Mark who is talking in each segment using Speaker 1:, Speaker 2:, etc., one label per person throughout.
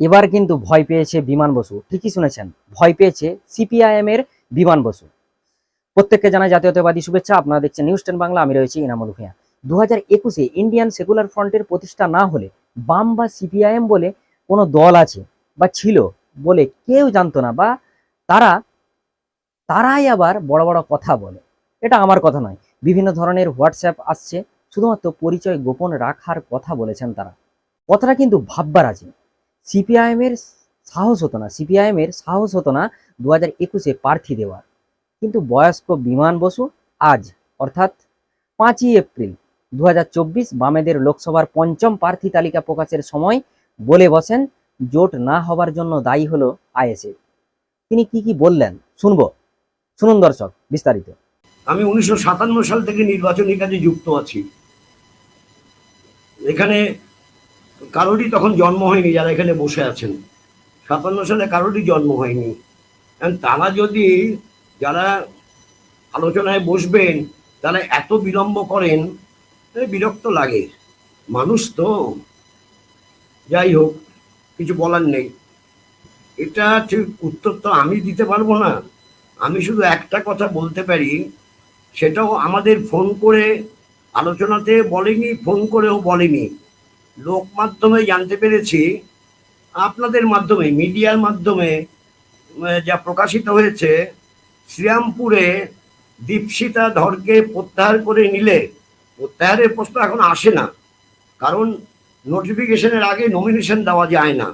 Speaker 1: এবার কিন্তু ভয় পেয়েছে বিমান বসু। ঠিকই শুনেছেন, ভয় পেয়েছে সিপিআইএম এর বিমান বসু। প্রত্যেককে জানাই জাতীয়তাবাদী শুভেচ্ছা। আপনারা দেখছেন নিউজ টেন বাংলা আমি রয়েছি ইনামুল ভূঁইয়া। দু হাজার একুশে ইন্ডিয়ান সেকুলার ফ্রন্টের প্রতিষ্ঠা না হলে বাম বা সিপিআইএম বলে কোনো দল আছে বা ছিল বলে কেউ জানতো না বা তারা, তারাই আবার বড় বড় কথা বলে। এটা আমার কথা নয়। বিভিন্ন ধরনের হোয়াটসঅ্যাপ আসছে, শুধুমাত্র পরিচয় গোপন রাখার কথা বলেছেন তারা। কথাটা কিন্তু ভাববার আছে। সিপিআইএম এর সাহস হতো না সিপিআইএম এর সাহস হতো না দু হাজার একুশে প্রার্থী দেওয়ার। কিন্তু বয়স্ক বিমান বসু আজ, অর্থাৎ পাঁচই এপ্রিল দুহাজার চব্বিশ বামেদের লোকসভার পঞ্চম প্রার্থী তালিকা প্রকাশের সময় বলে বসেন, জোট না হবার জন্য দায়ী হলো আইএসএ। তিনি কি কি বললেন? শুনব। শুনুন দর্শক, বিস্তারিত।
Speaker 2: আমি উনিশশো সাতান্ন সাল থেকে নির্বাচনী কাজে যুক্ত আছি। এখানে কারোরই তখন জন্ম হয়নি যারা এখানে বসে আছেন। সাতান্ন সালে কারোরই জন্ম হয়নি। তারা যদি যারা আলোচনায় বসবেন, তারা এত বিলম্ব করেন বিরক্ত লাগে। মানুষ তো, যাই হোক, কিছু বলার নেই। এটা ঠিক উত্তর তো আমি দিতে পারব না। আমি শুধু একটা কথা বলতে পারি, সেটাও আমাদের ফোন করে আলোচনাতে বলেনি, ফোন করেও বলেনি। লোক মাধ্যমে জানতে পেরেছি, আপনাদের মাধ্যমে, মিডিয়ার মাধ্যমে যা প্রকাশিত হয়েছে, শ্রীরামপুরে দীপশিতা ধরকে প্রত্যাহার করে নিলে, প্রত্যাহারের প্রশ্ন এখন আসে না। কারণ নোটিফিকেশনের আগে নমিনেশন দেওয়া যায় না।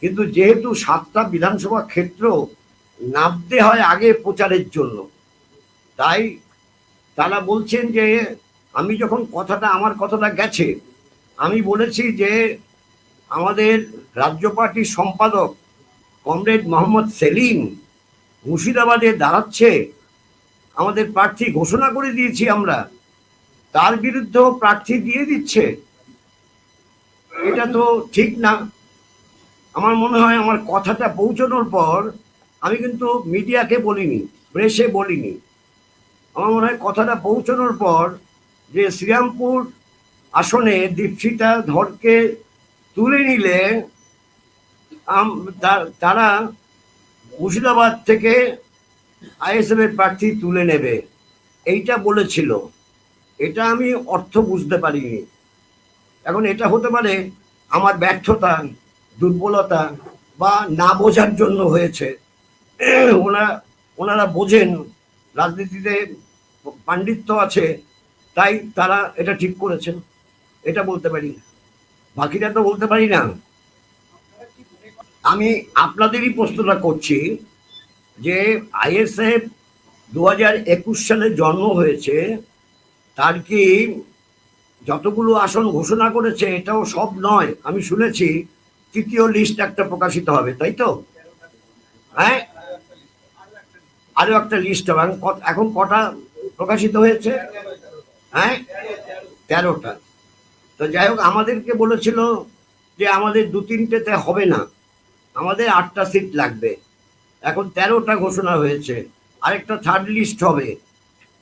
Speaker 2: কিন্তু যেহেতু সাতটা বিধানসভা ক্ষেত্র নামতে হয় আগে প্রচারের জন্য, তাই তারা বলছেন যে, আমি যখন কথাটা, আমার কথাটা গেছে আমি বলেছি যে আমাদের রাজ্য পার্টির সম্পাদক কমরেড মোহাম্মদ সেলিম মুর্শিদাবাদে দাঁড়াচ্ছে। আমাদের প্রার্থী ঘোষণা করে দিয়েছি আমরা। তার বিরুদ্ধেও প্রার্থী দিয়ে দিচ্ছে। এটা তো ঠিক না। আমার মনে হয় আমার কথাটা পৌঁছানোর পর আমি কিন্তু মিডিয়াকে বলিনি, প্রেসে বলিনি। আমার মনে হয় কথাটা পৌঁছানোর পর যে শ্রীরামপুর আসনে দীপশিতা ধরকে তুলে নিলে তারা মুর্শিদাবাদ থেকে আইএসএফ এর প্রার্থী তুলে নেবে। এইটা বলেছিল। এটা আমি অর্থ বুঝতে পারিনি। এখন এটা হতে পারে আমার ব্যর্থতা, দুর্বলতা বা না বোঝার জন্য হয়েছে। ওনারা ওনারা বোঝেন, রাজনীতিতে পাণ্ডিত্য আছে, তাই তারা এটা ঠিক করেছেন। এটা বলতে পারি বাকিটা তো বলতে পারি না। আমি আপনাদেরই প্রশ্নটা করছি যে আইএসএফ দু হাজার একুশ সালে জন্ম হয়েছে, তার কি যতগুলো আসন ঘোষণা করেছে এটাও সব নয়? আমি শুনেছি তৃতীয় লিস্ট একটা প্রকাশিত হবে, তাই তো? হ্যাঁ? আরও একটা লিস্ট হবে। এখন কটা প্রকাশিত হয়েছে? হ্যাঁ? তেরোটা। তো যাই হোক, আমাদেরকে বলেছিল যে আমাদের দু তিনটেতে হবে না। আমাদের আটটা সিট লাগবে। এখন তেরোটা ঘোষণা হয়েছে। আরেকটা থার্ড লিস্ট হবে।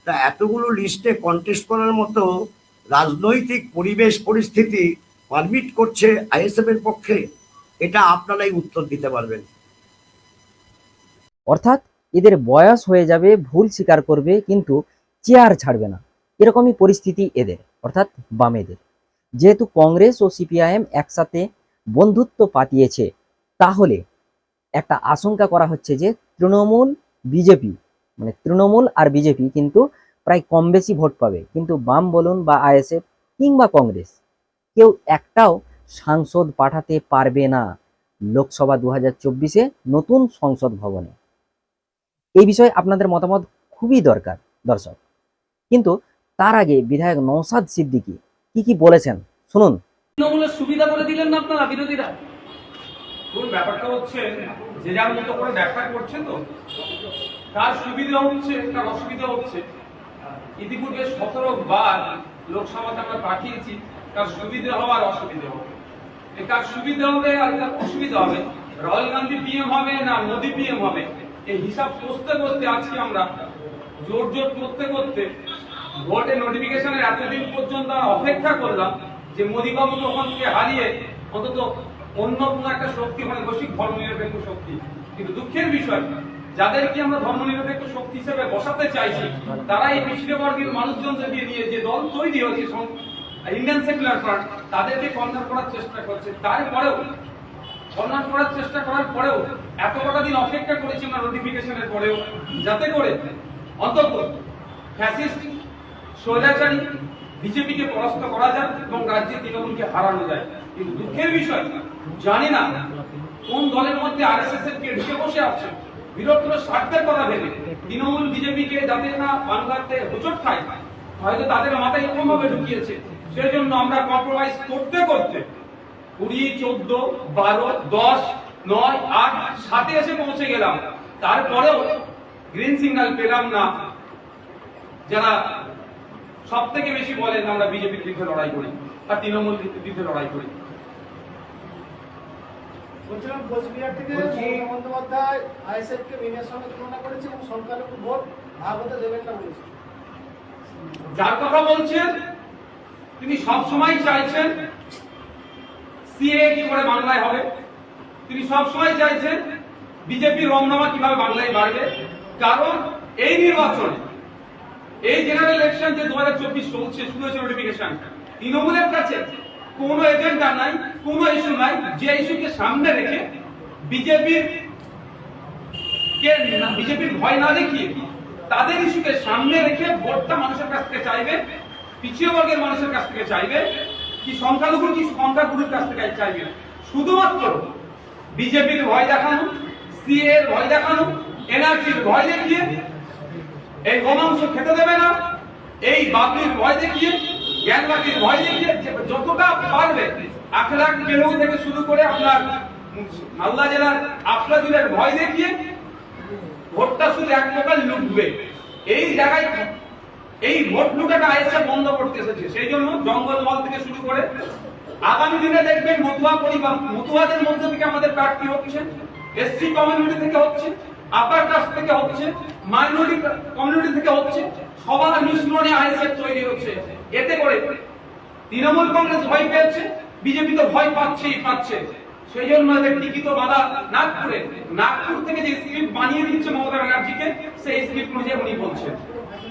Speaker 2: তা এতগুলো লিস্টে কন্টেস্ট করার মতো রাজনৈতিক পরিবেশ পরিস্থিতি পারমিট করছে আইএসএফ এর পক্ষে, এটা আপনারাই উত্তর দিতে পারবেন।
Speaker 1: অর্থাৎ এদের বয়স হয়ে যাবে, ভুল স্বীকার করবে, কিন্তু চেয়ার ছাড়বে না। এরকমই পরিস্থিতি এদের, অর্থাৎ বামেদের। যেহেতু কংগ্রেস ও সিপিআইএম একসাথে বন্ধুত্ব পাতিয়েছে, তাহলে একটা আশঙ্কা করা হচ্ছে যে তৃণমূল বিজেপি মানে তৃণমূল আর বিজেপি কিন্তু প্রায় কম বেশি ভোট পাবে। কিন্তু বাম বলুন বা আইএসএফ কিংবা কংগ্রেস, কেউ একটাও সাংসদ পাঠাতে পারবে না লোকসভা দু হাজার নতুন সংসদ ভবনে। এই বিষয়ে আপনাদের মতামত খুবই দরকার, দর্শক। কিন্তু তার আগে বিধায়ক নৌসাদ সিদ্দিকী কি কি বলেছেন? শুনুন।
Speaker 3: তৃণমূলের সুবিধা করে দিলেন না আপনারা বিরোধীরা?
Speaker 4: কোন ব্যাপারটা হচ্ছে যে যার মতো করে ব্যাখ্যা করছেন তো কার সুবিধা হচ্ছে কার অসুবিধা হচ্ছে। ইতিপূর্বে সতেরো বার লোকসভাতে আমরা পাঠিয়েছি কার সুবিধা হওয়ার অসুবিধা হবে। কার সুবিধা হবে আর কার অসুবিধা হবে। রাহুল গান্ধী পিএম হবে না মোদী পিএম হবে? এই হিসাব করতে করতে আজকে আমরা জোর জোর করতে করতে ভোটে নোটিফিকেশনের এতদিন পর্যন্ত অপেক্ষা করলাম যে মোদী বাবু তখন হারিয়ে অন্তত অন্য কোনো একটা শক্তি মানে বৈশ্বিক ধর্মনিরপেক্ষ শক্তি। কিন্তু দুঃখের বিষয়, যাদেরকে আমরা ধর্মনিরপেক্ষ শক্তি হিসেবে বসাতে চাইছি, তারা এই পিছিয়ে বর্গের মানুষজনকে দিয়ে নিয়ে যে দল তৈরি হয়েছে ইন্ডিয়ান সেকুলার ফ্রন্ট তাদেরকে কন্ট্রোল করার চেষ্টা করছে। তারপরেও কন্ট্রোল করার চেষ্টা করার পরেও এত কটা দিন অপেক্ষা করেছি আমরা নোটিফিকেশনের পরেও, যাতে করে অন্তত ফ্যাসিস্ট স্বৈরাচারী বিজেপিকে পরাস্ত করা যায় এবং রাজ্যে তৃণমূলকে হারানো যায় কিন্তু দুঃখের বিষয়, জানি না কোন দলের মধ্যে আর এস এস এর কে ঢুকে বসে আছে। বিরোধ স্বার্থের কথা ভেবে। তৃণমূল বিজেপিকে যাতে না বাংলাতে হোচট খায়, হয়তো তাদের মাথায় এরকম ভাবে ঢুকিয়েছে। সেই জন্য আমরা কম্প্রোমাইজ করতে করতে কুড়ি, চোদ্দ, বারো, দশ, নয়, আট সাথে এসে পৌঁছে গেলাম। তারপরেও গ্রিন সিগন্যাল পেলাম না। যারা সব থেকে বেশি বলেন আমরা বিজেপির বিরুদ্ধে লড়াই করি আর তৃণমূল বিরুদ্ধে লড়াই করি।
Speaker 5: বলছিলাম কোচবিহার থেকে মমতা বন্দ্যোপাধ্যায় আইএসএফ কে সঙ্গে তুলনা করেছে এবং সংখ্যালঘু ভোট ভাগ হতে দেবেন না বলেছে
Speaker 4: যার কথা বলছেন তিনি সব সময় চাইছেন সিএ কি করে বাংলায় হবে। তিনি সব সময় চাইছেন বিজেপি রমনামা কীভাবে বাংলায় বাড়বে। কারণ এই নির্বাচন এই জেনারেল ইলেকশন যে দু হাজার চব্বিশ চলছে শুরু হয়েছে নোটিফিকেশন তৃণমূলের কাছে কোনো এজেন্ডা নাই, কোনো ইস্যু নাই, যে ইস্যুকে সামনে রেখে বিজেপির কে বিজেপির ভয় না দেখিয়ে তাদের ইস্যুকে সামনে রেখে ভোটটা মানুষের কাছ থেকে চাইবে, পিছিয়ে বর্গের মানুষের কাছ থেকে চাইবে, কি সংখ্যালঘু কি সংখ্যাগুরুর কাছ থেকে চাইবে? শুধুমাত্র বিজেপির ভয় দেখানো সিএ এর ভয় দেখানো এনআরসির ভয় দেখিয়ে এই গোমাংস খেতে দেবে না। এই বাবলির ভয় দেখিয়ে জ্ঞানবাদীর ভয় দেখিয়ে যতটা পারবে আখলাক বেরো থেকে শুরু করে আপনার মালদা জেলার আফলাদুলের ভয় দেখিয়ে, ভোটটা শুধু এক প্রকার লুটবে। এই জায়গায় এই ভোট লুটাটা আইএসএ বন্ধ করতে এসেছে। সেই জন্য জঙ্গল মহল থেকে শুরু করে আগামী দিনে দেখবেন মতুয়া পরিবার মতুয়াদের মধ্যে থেকে আমাদের প্রার্থী হচ্ছে এসসি কমিউনিটি থেকে হচ্ছে আপার কাস্ট থেকে হচ্ছে মাইনরিটি কমিউনিটি থেকে হচ্ছে, সবার মিশ্রণে আইএসএফ তৈরি হচ্ছে। এতে করে তৃণমূল কংগ্রেস ভয় পেয়েছে, বিজেপি তো ভয় পাচ্ছেই, পাচ্ছে। সেই জন্য এদের লিখিত বাধা নাগপুরে। নাগপুর থেকে যে স্ক্রিপ্ট বানিয়ে দিচ্ছে মমতা ব্যানার্জিকে, সেই স্ক্রিপ্ট অনুযায়ী উনি বলছেন।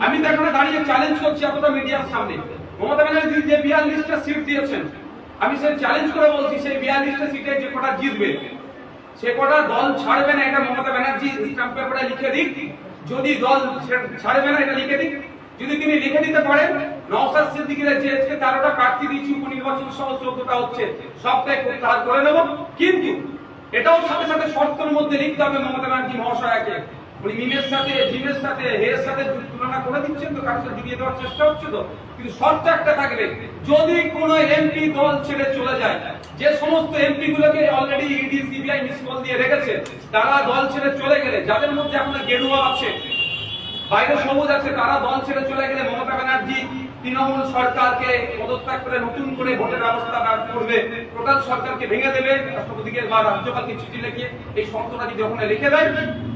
Speaker 4: আমি তো এখানে দাঁড়িয়ে চ্যালেঞ্জ করছি এতটা মিডিয়ার সামনে। মমতা ব্যানার্জি যে বিয়াল্লিশটা সিট দিয়েছেন, আমি সেই চ্যালেঞ্জ করে বলছি, সেই বিয়াল্লিশটা সিটে যে কটা জিতবে সে কটা দল ছাড়বে না, এটা মমতা ব্যানার্জি স্ট্যাম্প পেপারে লিখে দিক। যদি দল ছাড়বে না, এটা লিখে দিক। যদি তিনি লিখে দিতে পারেন নওসাদ সিদ্দিকের যে আজকে তেরোটা প্রার্থী দিয়েছি, উপনির্বাচন সহ চোদ্দটা হচ্ছে। সবটাই তার করে নেব। কিন্তু এটাও সাথে সাথে শর্তের মধ্যে লিখতে হবে মমতা ব্যানার্জি মহাশয়াকে। উনি মিমের সাথে, জিমের সাথে, হের সাথে তুলনা করে দিচ্ছেন তো? কারোর সাথে জুড়িয়ে দেওয়ার চেষ্টা হচ্ছে তো? কিন্তু শর্ত একটা থাকবে, যদি কোনো এমপি দল ছেড়ে চলে যায়, যে সমস্ত এমপি গুলোকে already ED CBI miss call দিয়ে রেখেছে, তারা দল ছেড়ে চলে গেলে, যাদের মধ্যে আপনার গেরুয়া আছে বাইরে সবুজ আছে, তারা দল ছেড়ে চলে গেলে মমতা ব্যানার্জি, তৃণমূল সরকারকে পদত্যাগ করে নতুন করে ভোটের ব্যবস্থা করবে। টোটাল সরকারকে ভেঙে দেবে রাষ্ট্রপতিকে বা রাজ্যপালকে চিঠি লিখে এই শর্তটা যদি ওখানে লিখে দেয়,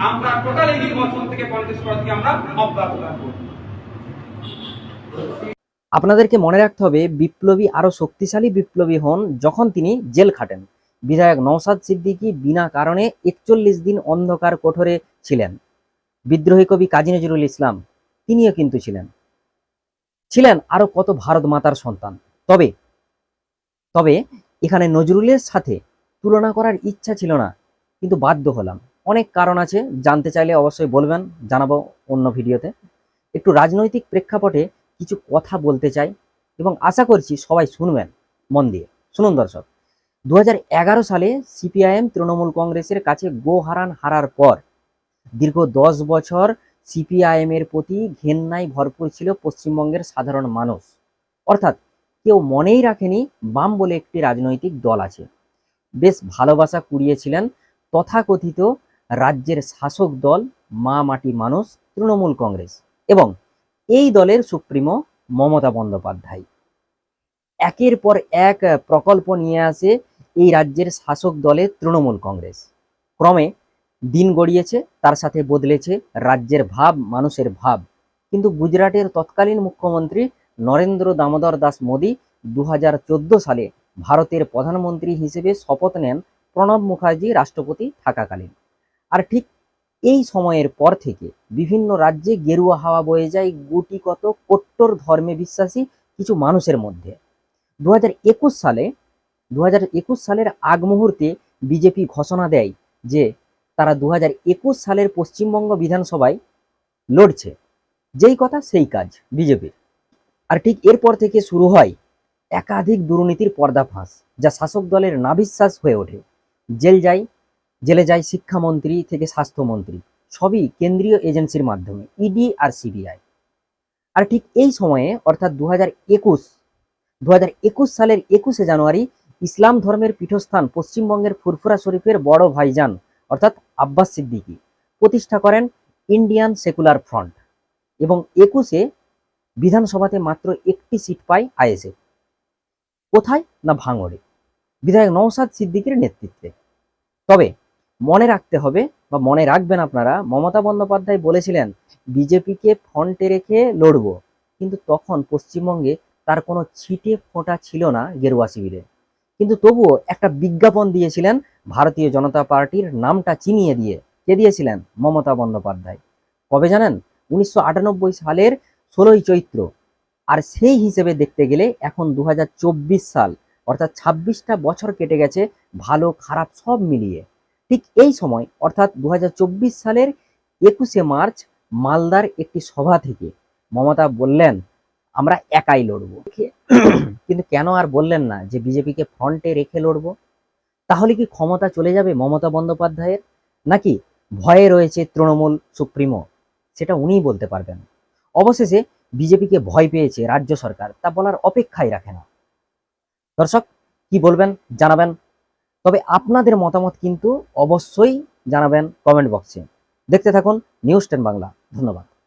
Speaker 4: আমরা টোটাল এই নির্বাচন থেকে কন্টেস্ট করা থেকে আমরা অব্যাহত রাখব
Speaker 1: আপনাদেরকে মনে রাখতে হবে, বিপ্লবী আরও শক্তিশালী বিপ্লবী হন যখন তিনি জেল খাটেন। বিধায়ক নওসাদ সিদ্দিকী বিনা কারণে একচল্লিশ দিন অন্ধকার কোঠরে ছিলেন। বিদ্রোহী কবি কাজী নজরুল ইসলাম, তিনিও কিন্তু ছিলেন। ছিলেন আরও কত ভারত মাতার সন্তান। তবে তবে এখানে নজরুলের সাথে তুলনা করার ইচ্ছা ছিল না, কিন্তু বাধ্য হলাম। অনেক কারণ আছে, জানতে চাইলে অবশ্যই বলবেন, জানাব অন্য ভিডিওতে। একটু রাজনৈতিক প্রেক্ষাপটে কিছু কথা বলতে চাই এবং আশা করছি সবাই শুনবেন, মন দিয়ে। শুনুন দর্শক দু হাজার এগারো সালে সিপিআইএম তৃণমূল কংগ্রেসের কাছে গো হারান হারার পর দীর্ঘ দশ বছর সিপিআইএম এর প্রতি ঘেন্নায় ভরপুর ছিল পশ্চিমবঙ্গের সাধারণ মানুষ। অর্থাৎ কেউ মনেই রাখেনি বাম বলে একটি রাজনৈতিক দল আছে। বেশ ভালোবাসা কুড়িয়েছিলেন তথাকথিত রাজ্যের শাসক দল মা মাটি মানুষ তৃণমূল কংগ্রেস এবং এই দলের সুপ্রিমো মমতা বন্দ্যোপাধ্যায়। একের পর এক প্রকল্প নিয়ে আসে এই রাজ্যের শাসক দলের তৃণমূল কংগ্রেস। ক্রমে দিন গড়িয়েছে, তার সাথে বদলেছে রাজ্যের ভাব, মানুষের ভাব। কিন্তু গুজরাটের তৎকালীন মুখ্যমন্ত্রী নরেন্দ্র দামোদর দাস মোদী দু হাজার চোদ্দ সালে ভারতের প্রধানমন্ত্রী হিসেবে শপথ নেন প্রণব মুখার্জি রাষ্ট্রপতি থাকাকালীন। আর ঠিক এই সময়ের পর থেকে বিভিন্ন রাজ্যে গেরুয়া হাওয়া বয়ে যায় গুটিকত কট্টর ধর্মে বিশ্বাসী কিছু মানুষের মধ্যে। দু হাজার একুশ সালে দু হাজার একুশ সালের আগ মুহূর্তে বিজেপি ঘোষণা দেয় যে তারা দু হাজার একুশ সালের পশ্চিমবঙ্গ বিধানসভায় লড়ছে। যেই কথা, সেই কাজ বিজেপির। আর ঠিক এরপর থেকে শুরু হয় একাধিক দুর্নীতির পর্দাফাঁস যা শাসক দলের নাবিশ্বাস হয়ে ওঠে। জেল যায়, জেলে যায় শিক্ষামন্ত্রী থেকে স্বাস্থ্যমন্ত্রী, সবই কেন্দ্রীয় এজেন্সির মাধ্যমে, ইডি আর সিবিআই। আর ঠিক এই সময়ে, অর্থাৎ দু হাজার একুশ দু হাজার একুশ সালের একুশে জানুয়ারি, ইসলাম ধর্মের পীঠস্থান পশ্চিমবঙ্গের ফুরফুরা শরীফের বড় ভাইজান অর্থাৎ আব্বাস সিদ্দিকী, প্রতিষ্ঠা করেন ইন্ডিয়ান সেকুলার ফ্রন্ট এবং একুশে বিধানসভাতে মাত্র একটি সিট পায় আইএসএফ। কোথায় না ভাঙড়ে? বিধায়ক নওশাদ সিদ্দিকের নেতৃত্বে। তবে মনে রাখতে হবে বা মনে রাখবেন আপনারা, মমতা বন্দ্যোপাধ্যায় বলেছিলেন, বিজেপিকে ফ্রন্টে রেখে লড়ব। কিন্তু তখন পশ্চিমবঙ্গে তার কোনো ছিটে ফোঁটা ছিল না গেরুয়া শিবিরে। কিন্তু তবুও একটা বিজ্ঞাপন দিয়েছিলেন ভারতীয় জনতা পার্টির নামটা চিনিয়ে দিয়ে। কে দিয়েছিলেন? মমতা বন্দ্যোপাধ্যায়। কবে জানেন? উনিশশো আটানব্বই সালের ষোলোই চৈত্র। আর সেই হিসেবে দেখতে গেলে এখন দু হাজার চব্বিশ সাল, অর্থাৎ ছাব্বিশটা বছর কেটে গেছে ভালো খারাপ সব মিলিয়ে। ঠিক এই সময়, অর্থাৎ দু হাজার চব্বিশ সালের একুশে মার্চ, মালদার একটি সভা থেকে মমতা বললেন আমরা একাই লড়ব। কিন্তু কেন আর বললেন না যে বিজেপিকে ফ্রন্টে রেখে লড়ব? তাহলে কি ক্ষমতা চলে যাবে মমতা বন্দ্যোপাধ্যায়ের? নাকি ভয়ে রয়েছে তৃণমূল সুপ্রিমো? সেটা উনিই বলতে পারবেন। অবশেষে বিজেপিকে ভয় পেয়েছে রাজ্য সরকার, তা বলার অপেক্ষাই রাখে না। দর্শক, কি বলবেন, জানাবেন? তবে আপনাদের মতামত কিন্তু অবশ্যই জানাবেন কমেন্ট বক্সে। দেখতে থাকুন নিউজ টেন বাংলা। ধন্যবাদ।